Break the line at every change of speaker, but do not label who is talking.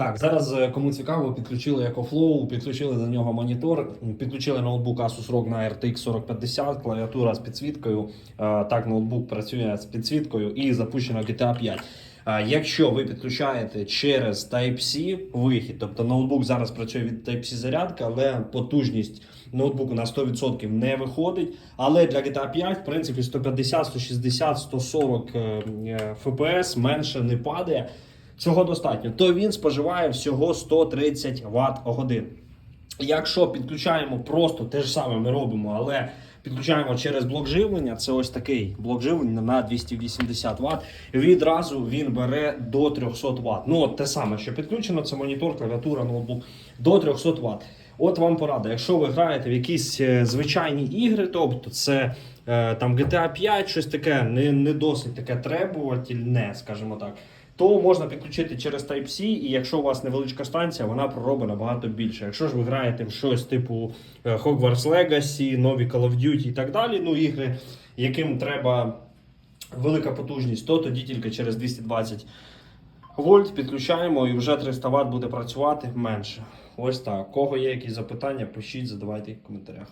Так, зараз е, кому цікаво, підключили EcoFlow, підключили до нього монітор, підключили ноутбук Asus ROG на RTX 4050, клавіатура з підсвіткою. Е, Так, ноутбук працює з підсвіткою і запущено GTA 5. Е, Якщо ви підключаєте через Type-C вихід, тобто ноутбук зараз працює від Type-C зарядки, але потужність ноутбуку на 100% не виходить. Але для GTA 5, в принципі, 150, 160, 140 е, е, FPS менше не падає. Цього достатньо. То він споживає всього 130 Вт годин. Якщо підключаємо просто те ж саме ми робимо, але підключаємо через блок живлення, це ось такий блок живлення на 280 Вт, відразу він бере до 300 Вт. Ну, от те саме, що підключено, це монітор, клавіатура, ноутбук до 300 Вт. От вам порада, якщо ви граєте в якісь е, звичайні ігри, тобто це е, там GTA 5, щось таке не, не досить таке требувательне, скажімо так, то можна підключити через Type-C, і якщо у вас невеличка станція, вона проробить набагато більше. Якщо ж ви граєте в щось типу е, Hogwarts Legacy, нові Call of Duty і так далі, ну ігри, яким треба велика потужність, то тоді тільки через 220 вольт підключаємо і вже 300 Вт буде працювати менше. Ось так. Кого є якісь запитання, пишіть, задавайте в коментарях.